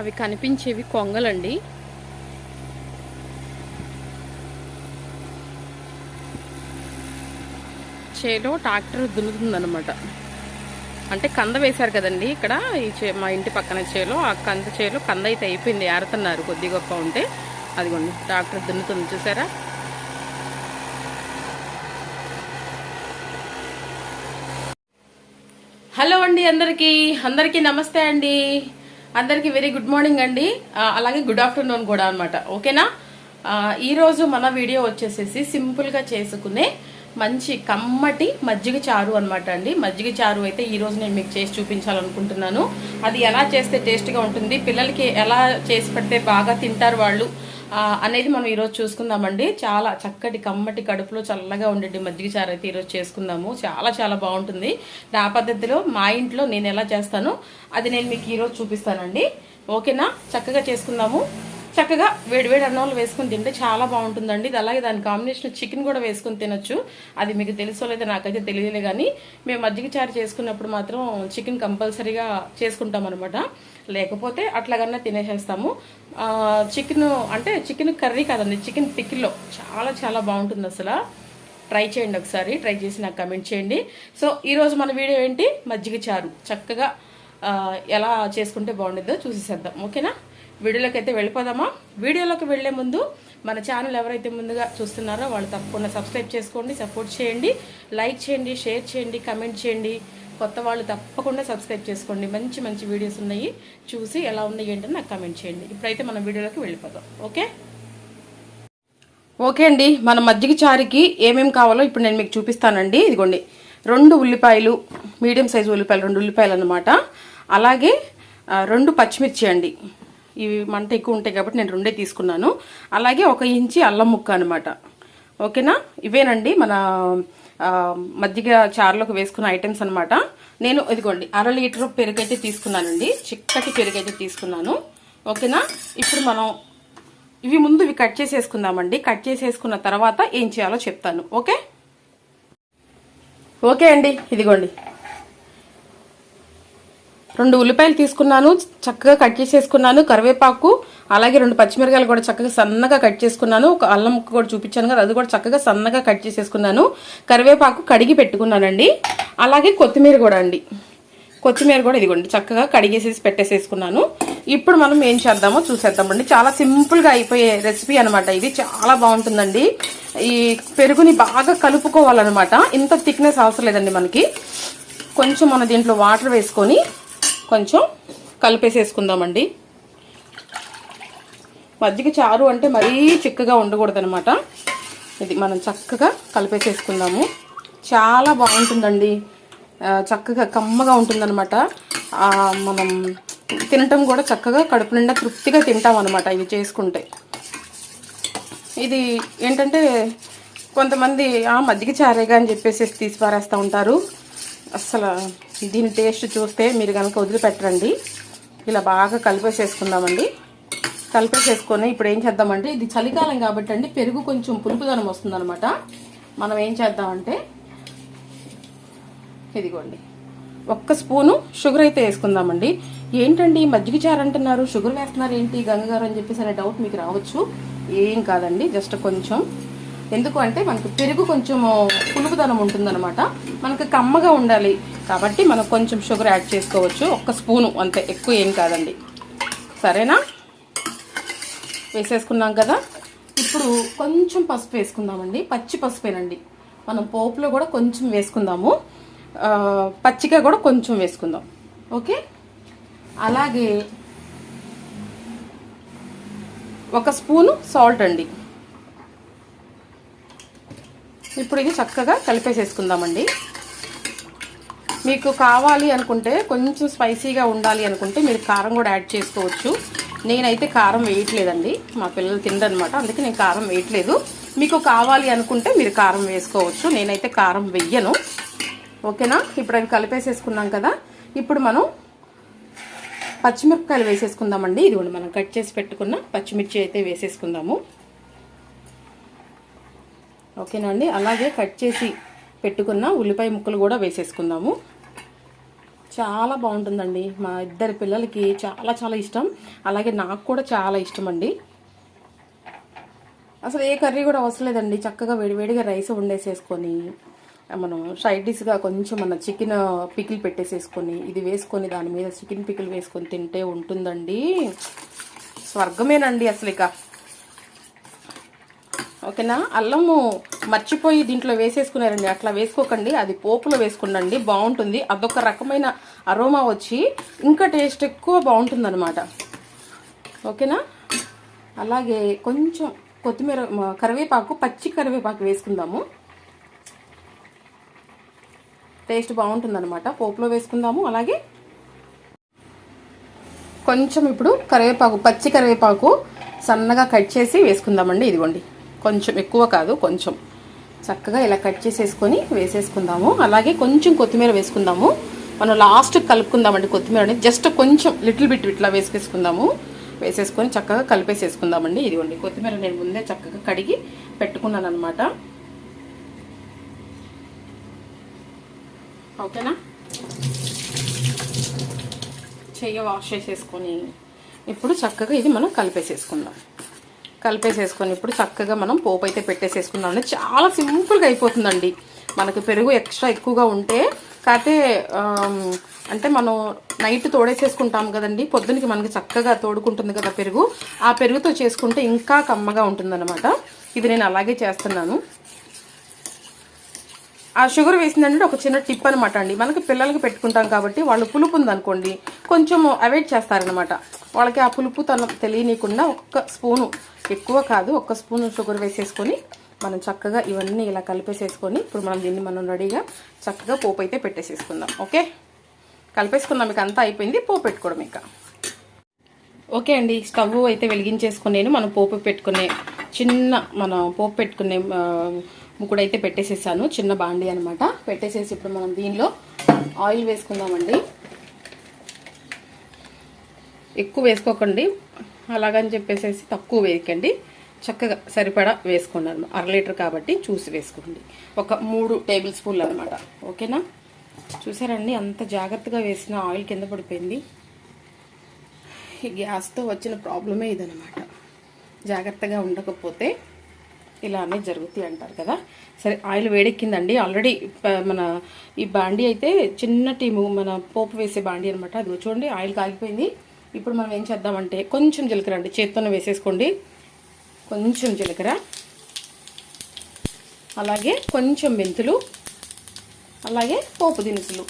అవి కనిపించేవి కొంగలండి. చేలో ట్రాక్టర్ దున్నుతుందన్నమాట. అంటే కంద వేశారు కదండి ఇక్కడ ఈ చే మా ఇంటి పక్కన చేలో ఆ కంద చేలో కంద అయితే అయిపోయింది ఏరుతున్నారు కొద్ది గొప్ప ఉంటే. అదిగోండి ట్రాక్టర్ దున్నుతుంది చూసారా? హలో అండి అందరికీ అందరికీ నమస్తే అండి. అందరికీ వెరీ గుడ్ మార్నింగ్ అండి. అలాగే గుడ్ ఆఫ్టర్నూన్ కూడా అనమాట ఓకేనా? ఈరోజు మన వీడియో వచ్చేసేసి సింపుల్గా చేసుకునే మంచి కమ్మటి మజ్జిగ చారు అనమాట అండి. మజ్జిగ చారు అయితే ఈ రోజు నేను మీకు చేసి చూపించాలనుకుంటున్నాను. అది ఎలా చేస్తే టేస్ట్గా ఉంటుంది పిల్లలకి ఎలా చేసి పెడితే బాగా తింటారు వాళ్ళు అనేది మనం ఈరోజు చూసుకుందామండి. చాలా చక్కటి కమ్మటి కడుపులో చల్లగా ఉండేటి మజ్జిగ చారు అయితే ఈరోజు చేసుకుందాము. చాలా చాలా బాగుంటుంది. నా పద్ధతిలో మా ఇంట్లో నేను ఎలా చేస్తానో అది నేను మీకు ఈరోజు చూపిస్తానండి. ఓకేనా? చక్కగా చేసుకుందాము. చక్కగా వేడివేడి అన్నంలో వేసుకుని తింటే చాలా బాగుంటుందండి. ఇది అలాగే దాని కాంబినేషన్ చికెన్ కూడా వేసుకుని తినొచ్చు. అది మీకు తెలుసో లేదో నాకైతే తెలియలే కానీ మేము మజ్జిగ చారు చేసుకున్నప్పుడు మాత్రం చికెన్ కంపల్సరీగా చేసుకుంటాం అనమాట లేకపోతే అట్లాగన్నా తినేసేస్తాము. చికెన్ అంటే చికెన్ కర్రీ కాదండి చికెన్ పిక్కిల్లో చాలా చాలా బాగుంటుంది అసలు. ట్రై చేయండి ఒకసారి ట్రై చేసి నాకు కమెంట్ చేయండి. సో ఈరోజు మన వీడియో ఏంటి? మజ్జిగ చారు. చక్కగా ఎలా చేసుకుంటే బాగుంటుందో చూసేసేద్దాం. ఓకేనా? వీడియోలోకి అయితే వెళ్ళిపోదామా? వీడియోలోకి వెళ్ళే ముందు మన ఛానల్ ఎవరైతే ముందుగా చూస్తున్నారో వాళ్ళు తప్పకుండా సబ్స్క్రైబ్ చేసుకోండి సపోర్ట్ చేయండి లైక్ చేయండి షేర్ చేయండి కమెంట్ చేయండి. కొత్త వాళ్ళు తప్పకుండా సబ్స్క్రైబ్ చేసుకోండి. మంచి మంచి వీడియోస్ ఉన్నాయి. చూసి ఎలా ఉన్నాయి ఏంటని నాకు కమెంట్ చేయండి. ఇప్పుడైతే మనం వీడియోలోకి వెళ్ళిపోదాం. ఓకే? ఓకే అండి. మన మజ్జిగ చారికి ఏమేమి కావాలో ఇప్పుడు నేను మీకు చూపిస్తానండి. ఇదిగోండి. రెండు ఉల్లిపాయలు మీడియం సైజు ఉల్లిపాయలు రెండు ఉల్లిపాయలు అనమాట అలాగే రెండు పచ్చిమిర్చి అండి. ఇవి మంట ఎక్కువ ఉంటాయి కాబట్టి నేను రెండే తీసుకున్నాను. అలాగే ఒక ఇంచి అల్లం ముక్క అనమాట ఓకేనా? ఇవేనండి మన మజ్జిగ చారులోకి వేసుకున్న ఐటమ్స్ అనమాట నేను ఇదిగోండి అర లీటర్ పెరుగు అయితే తీసుకున్నానండి. చిక్కటి పెరుగు అయితే తీసుకున్నాను. ఓకేనా? ఇప్పుడు మనం ఇవి ముందు ఇవి కట్ చేసేసుకుందామండి. కట్ చేసేసుకున్న తర్వాత ఏం చేయాలో చెప్తాను. ఓకే? ఓకే అండి ఇదిగోండి. రెండు ఉల్లిపాయలు తీసుకున్నాను చక్కగా కట్ చేసేసుకున్నాను కరివేపాకు అలాగే రెండు పచ్చిమిరకాయలు కూడా చక్కగా సన్నగా కట్ చేసుకున్నాను. ఒక అల్లం ముక్క కూడా చూపించాను కదా అది కూడా చక్కగా సన్నగా కట్ చేసేసుకున్నాను. కరివేపాకు కడిగి పెట్టుకున్నానండి. అలాగే కొత్తిమీర కూడా అండి. కొత్తిమీర కూడా ఇదిగోండి చక్కగా కడిగేసేసి పెట్టేసేసుకున్నాను. ఇప్పుడు మనం ఏం చేద్దామో చూసేద్దామండి. చాలా సింపుల్గా అయిపోయే రెసిపీ అనమాట ఇది. చాలా బాగుంటుందండి. ఈ పెరుగుని బాగా కలుపుకోవాలన్నమాట. ఇంత థిక్నెస్ అవసరం లేదండి మనకి. కొంచెం మన దీంట్లో వాటర్ వేసుకొని కొంచెం కలిపేసేసుకుందామండి. మజ్జిగ చారు అంటే మరీ చిక్కగా ఉండకూడదనమాట ఇది మనం చక్కగా కలిపేసేసుకుందాము. చాలా బాగుంటుందండి. చక్కగా కమ్మగా ఉంటుందన్నమాట. మనం తినటం కూడా చక్కగా కడుపు నిండా తృప్తిగా తింటాం అనమాట ఇవి చేసుకుంటే. ఇది ఏంటంటే కొంతమంది ఆ మజ్జిగ చారేగా అని చెప్పేసి తీసి పారేస్తూ ఉంటారు. అసలు దీని టేస్ట్ చూస్తే మీరు కనుక వదిలిపెట్టరండి. ఇలా బాగా కలిపేసేసుకుందామండి. కలిపేసేసుకొని ఇప్పుడు ఏం చేద్దామంటే ఇది చలికాలం కాబట్టి అండి పెరుగు కొంచెం పులుపుదనం వస్తుందన్నమాట. మనం ఏం చేద్దామంటే ఇదిగోండి. ఒక్క స్పూను షుగర్ అయితే వేసుకుందామండి. ఏంటండి మజ్జిగ చారంటున్నారు షుగర్ వేస్తున్నారు ఏంటి? గంగగారు అని చెప్పేసి అనే డౌట్ మీకు రావచ్చు. ఏం కాదండి జస్ట్ కొంచెం ఎందుకు అంటే మనకు పెరుగు కొంచెం పులుపుదనం ఉంటుందన్నమాట. మనకు కమ్మగా ఉండాలి కాబట్టి మనం కొంచెం షుగర్ యాడ్ చేసుకోవచ్చు. ఒక్క స్పూను అంతే ఎక్కువ ఏం కాదండి. సరేనా? వేసేసుకున్నాం కదా? ఇప్పుడు కొంచెం పసుపు వేసుకుందామండి. పచ్చి పసుపేనండి. మనం పోపులో కూడా కొంచెం వేసుకుందాము. ఆ, పచ్చిగా కూడా కొంచెం వేసుకుందాం. ఓకే? అలాగే ఒక స్పూను సాల్ట్ అండి. ఇప్పుడు ఇది చక్కగా కలిపేసేసుకుందామండి. మీకు కావాలి అనుకుంటే కొంచెం స్పైసీగా ఉండాలి అనుకుంటే మీరు కారం కూడా యాడ్ చేసుకోవచ్చు. నేనైతే కారం వేయట్లేదండి. మా పిల్లలు తిండనమాట అందుకే నేను కారం వేయట్లేదు. మీకు కావాలి అనుకుంటే మీరు కారం వేసుకోవచ్చు. నేనైతే కారం వెయ్యను ఓకేనా? ఇప్పుడు అవి కలిపేసేసుకున్నాం కదా. ఇప్పుడు మనం పచ్చిమిరపకాయలు వేసేసుకుందామండి. ఇదిగోండి మనం కట్ చేసి పెట్టుకున్న పచ్చిమిర్చి అయితే వేసేసుకుందాము. ఓకేనా అండి? అలాగే కట్ చేసి పెట్టుకున్న ఉల్లిపాయ ముక్కలు కూడా వేసేసుకుందాము. చాలా బాగుంటుందండి. మా ఇద్దరి పిల్లలకి చాలా చాలా ఇష్టం. అలాగే నాకు కూడా చాలా ఇష్టం అండి. అసలు ఏ కర్రీ కూడా అవసరం లేదండి. చక్కగా వేడివేడిగా రైస్ వండేసేసుకొని మనం సైడ్ డిష్గా కొంచెం మన చికెన్ పికిల్ పెట్టేసేసుకొని ఇది వేసుకొని దాని మీద చికెన్ పికిల్ వేసుకొని తింటే ఉంటుందండి. స్వర్గమేనండి అసలు ఇక. ఓకేనా? అల్లము మర్చిపోయి దీంట్లో వేసేసుకున్నారండి. అట్లా వేసుకోకండి. అది పోపులో వేసుకునండి బాగుంటుంది. అదొక రకమైన అరోమా వచ్చి ఇంకా టేస్ట్ ఎక్కువ బాగుంటుంది అనమాట ఓకేనా? అలాగే కొంచెం కొత్తిమీర కరివేపాకు పచ్చి కరివేపాకు వేసుకుందాము. టేస్ట్ బాగుంటుందన్నమాట. పోపులో వేసుకుందాము. అలాగే కొంచెం ఇప్పుడు కరివేపాకు పచ్చి కరివేపాకు సన్నగా కట్ చేసి వేసుకుందామండి. ఇదిగోండి. కొంచెం ఎక్కువ కాదు కొంచెం. చక్కగా ఇలా కట్ చేసేసుకొని వేసేసుకుందాము. అలాగే కొంచెం కొత్తిమీర వేసుకుందాము. మనం లాస్ట్ కలుపుకుందామండి కొత్తిమీర అనేది జస్ట్ కొంచెం లిటిల్ బిట్ ఇట్లా వేసుకేసుకుందాము. వేసేసుకొని చక్కగా కలిపేసేసుకుందామండి. ఇదిగోండి కొత్తిమీర నేను ముందే చక్కగా కడిగి పెట్టుకున్నాను అనమాట ఓకేనా? చెయ్యి వాష్ చేసేసుకొని. ఇప్పుడు చక్కగా ఇది మనం కలిపేసేసుకుందాం. కలిపేసేసుకొని ఇప్పుడు చక్కగా మనం పోపు అయితే పెట్టేసేసుకుందాం చాలా సింపుల్గా అయిపోతుందండి. మనకి పెరుగు ఎక్స్ట్రా ఎక్కువగా ఉంటే కాకపోతే అంటే మనం నైట్ తోడేసేసుకుంటాం కదండి. పొద్దునకి మనకి చక్కగా తోడుకుంటుంది కదా పెరుగు. ఆ పెరుగుతో చేసుకుంటే ఇంకా కమ్మగా ఉంటుందన్నమాట. ఇది నేను అలాగే చేస్తున్నాను. ఆ షుగర్ వేసిందంటే ఒక చిన్న టిప్ అనమాట అండి. మనకి పిల్లలకి పెట్టుకుంటాం కాబట్టి వాళ్ళు పులుపు ఉందనుకోండి కొంచెం అవాయిడ్ చేస్తారనమాట వాళ్ళకి ఆ పులుపు తన తెలియనీయకుండా ఒక్క స్పూను ఎక్కువ కాదు ఒక్క స్పూన్ షుగర్ వేసేసుకొని మనం చక్కగా ఇవన్నీ ఇలా కలిపేసేసుకొని ఇప్పుడు మనం దీన్ని మనం రెడీగా చక్కగా పోపు అయితే పెట్టేసేసుకుందాం ఓకే? కలిపేసుకుందాం మీకు అంతా అయిపోయింది పోపు పెట్టుకోవడం ఇక. ఓకే అండి స్టవ్ అయితే వెలిగించేసుకుని నేను మనం పోపు పెట్టుకునే చిన్న మనం పోపు పెట్టుకునే ముక్కుడైతే పెట్టేసేసాను చిన్న బాండి అనమాట పెట్టేసేసి ఇప్పుడు మనం దీనిలో ఆయిల్ వేసుకుందామండి. ఎక్కువ వేసుకోకండి అలాగని చెప్పేసేసి తక్కువ వేయకండి. చక్కగా సరిపడా వేసుకోండి అర లీటర్ కాబట్టి చూసి వేసుకోండి. ఒక మూడు టేబుల్ స్పూన్లు అనమాట ఓకేనా? చూసారండి? అంత జాగ్రత్తగా వేసిన ఆయిల్ కింద పడిపోయింది. ఈ గ్యాస్తో వచ్చిన ప్రాబ్లమే ఇదనమాట జాగ్రత్తగా ఉండకపోతే ఇలానే జరుగుతాయి అంటారు కదా? సరే ఆయిల్ వేడెక్కిందండి. ఆల్రెడీ మన ఈ బాండీ అయితే చిన్న టీము మన పోపు వేసే బాండి అనమాట అది చూడండి ఆయిల్ కాగిపోయింది. ఇప్పుడు మనం ఏం చేద్దామంటే కొంచెం జీలకర్ర అండి. చేత్తోనే వేసేసుకోండి. కొంచెం జీలకర్ర. అలాగే కొంచెం మెంతులు. అలాగే పోపు దినుసులు.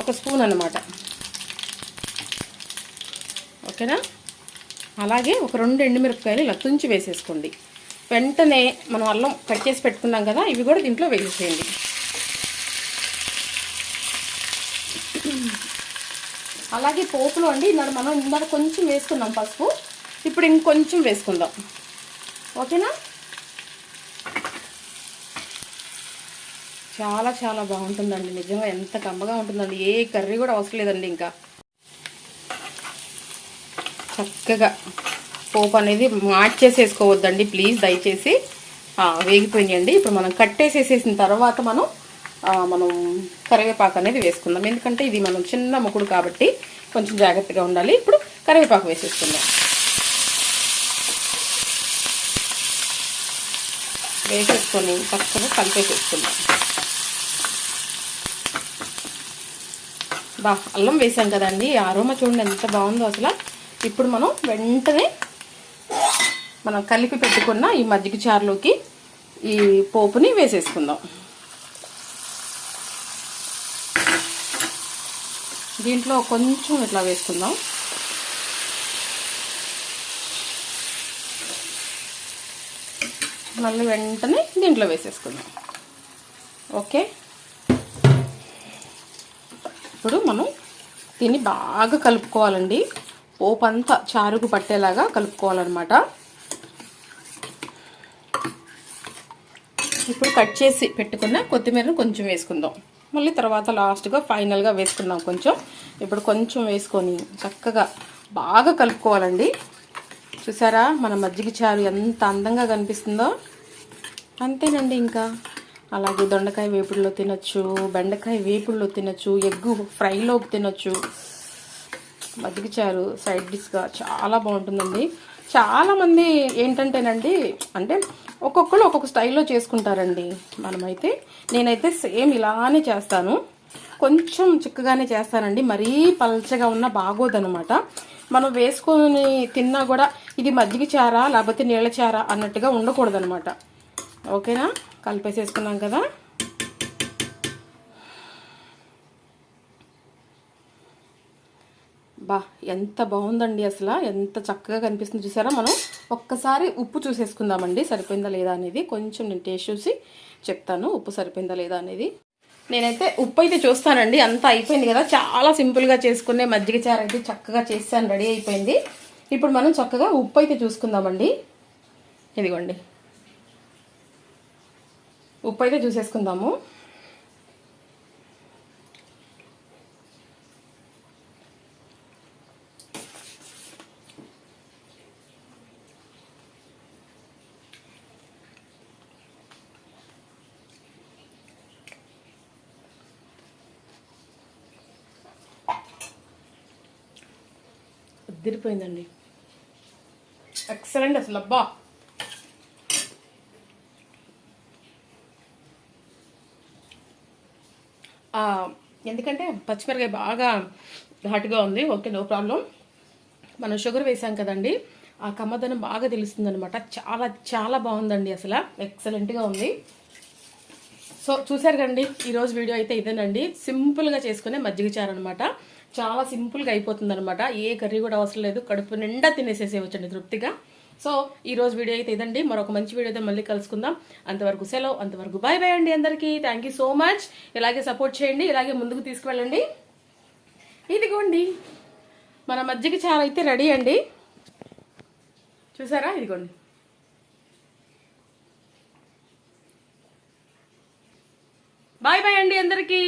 ఒక స్పూన్ అన్నమాట. ఓకేనా? అలాగే ఒక రెండు ఎండుమిరపకాయలు ఇలా తుంచి వేసేసుకోండి. వెంటనే మనం అల్లం కట్ చేసి పెట్టుకున్నాం కదా ఇవి కూడా దీంట్లో వేసేసేయండి. అలాగే పోపులో అండి ఇందాక మనం ఇందాక కొంచెం వేసుకున్నాం పసుపు ఇప్పుడు ఇంకొంచెం వేసుకుందాం. ఓకేనా? చాలా చాలా బాగుంటుందండి నిజంగా ఎంత కమ్మగా ఉంటుందండి ఏ కర్రీ కూడా అవసరం లేదండి ఇంకా. చక్కగా పోపు అనేది మార్చేసేసుకోవద్దండి ప్లీజ్ దయచేసి. ఆ, ఇప్పుడు మనం కట్టేసేసేసిన తర్వాత మనం మనం కరివేపాకు అనేది వేసుకుందాం. ఎందుకంటే ఇది మనం చిన్న ముకుడు కాబట్టి కొంచెం జాగ్రత్తగా ఉండాలి. ఇప్పుడు కరివేపాకు వేసేసుకుందాం. వేసేసుకొని పక్కన కలిపేసేసుకుందాం. బా అల్లం వేసాం కదండి. ఆ చూడండి ఎంత బాగుందో అసలు. ఇప్పుడు మనం వెంటనే మనం కలిపి పెట్టుకున్న ఈ మజ్జిగ చారులోకి ఈ పోపుని వేసేసుకుందాం. దీంట్లో కొంచెం ఇట్లా వేసుకుందాం. మళ్ళీ వెంటనే దీంట్లో వేసేసుకుందాం. ఓకే? ఇప్పుడు మనం దీన్ని బాగా కలుపుకోవాలండి. పోపు అంతా చారుకు పట్టేలాగా కలుపుకోవాలన్నమాట. ఇప్పుడు కట్ చేసి పెట్టుకున్న కొత్తిమీరను కొంచెం వేసుకుందాం. మళ్ళీ తర్వాత లాస్ట్గా ఫైనల్గా వేసుకుందాం కొంచెం. ఇప్పుడు కొంచెం వేసుకొని చక్కగా బాగా కలుపుకోవాలండి. చూసారా మన మజ్జిగ చారు ఎంత అందంగా కనిపిస్తుందో. అంతేనండి ఇంకా. అలాగే దొండకాయ వేపుడులో తినచ్చు బెండకాయ వేపుడులో తినొచ్చు ఎగ్గు ఫ్రైలో తినొచ్చు. మజ్జిగ చారు సైడ్ డిష్గా చాలా బాగుంటుందండి. చాలామంది ఏంటంటేనండి అంటే ఒక్కొక్కరు ఒక్కొక్క స్టైల్లో చేసుకుంటారండి. మనమైతే నేనైతే సేమ్ ఇలానే చేస్తాను. కొంచెం చిక్కగానే చేస్తానండి. మరీ పల్చగా ఉన్న బాగోదనమాట మనం వేసుకొని తిన్నా కూడా ఇది మజ్జిగ చారా లేకపోతే నీళ్ళ చారా అన్నట్టుగా ఉండకూడదనమాట ఓకేనా? కలిపేసేసుకున్నాం కదా? బా ఎంత బాగుందండి అసలు. ఎంత చక్కగా కనిపిస్తుంది చూసారా మనం? ఒక్కసారి ఉప్పు చూసేసుకుందామండి. సరిపోయిందా లేదా అనేది కొంచెం నేను టేస్ట్ చూసి చెప్తాను. ఉప్పు సరిపోయిందా లేదా అనేది. నేనైతే ఉప్పు అయితే చూస్తానండి. అంతా అయిపోయింది కదా. చాలా సింపుల్గా చేసుకునే మజ్జిగ చారు అయితే చక్కగా చేస్తాను రెడీ అయిపోయింది. ఇప్పుడు మనం చక్కగా ఉప్పు అయితే చూసుకుందామండి. ఇదిగోండి. ఉప్పు అయితే చూసేసుకుందాము. అదిరిపోయిందండి ఎక్సలెంట్ అసలు అబ్బా. ఎందుకంటే పచ్చిమిరకాయ బాగా ఘాటుగా ఉంది. Okay no problem. మనం షుగర్ వేసాం కదండి ఆ కమ్మదనం బాగా తెలుస్తుంది అనమాట చాలా చాలా బాగుందండి అసలు. ఎక్సలెంట్గా ఉంది. సో చూసారు కండి ఈరోజు వీడియో అయితే ఇదేనండి. సింపుల్గా చేసుకునే మజ్జిగ చారు అనమాట చాలా సింపుల్గా అయిపోతుంది అనమాట ఏ కర్రీ కూడా అవసరం లేదు. కడుపు నిండా తినేసేసేవచ్చండి తృప్తిగా. సో ఈరోజు వీడియో అయితే ఇదండి. మరొక మంచి వీడియో అయితే మళ్ళీ కలుసుకుందాం. అంతవరకు సెలవు అంతవరకు బాయ్ బాయ్ అండి అందరికీ. థ్యాంక్ యూ సో మచ్ ఇలాగే సపోర్ట్ చేయండి. ఇలాగే ముందుకు తీసుకువెళ్ళండి. ఇదిగోండి. మన మధ్యకి చారు అయితే రెడీ అండి. చూసారా? ఇదిగోండి. బాయ్ బాయ్ అండి అందరికీ.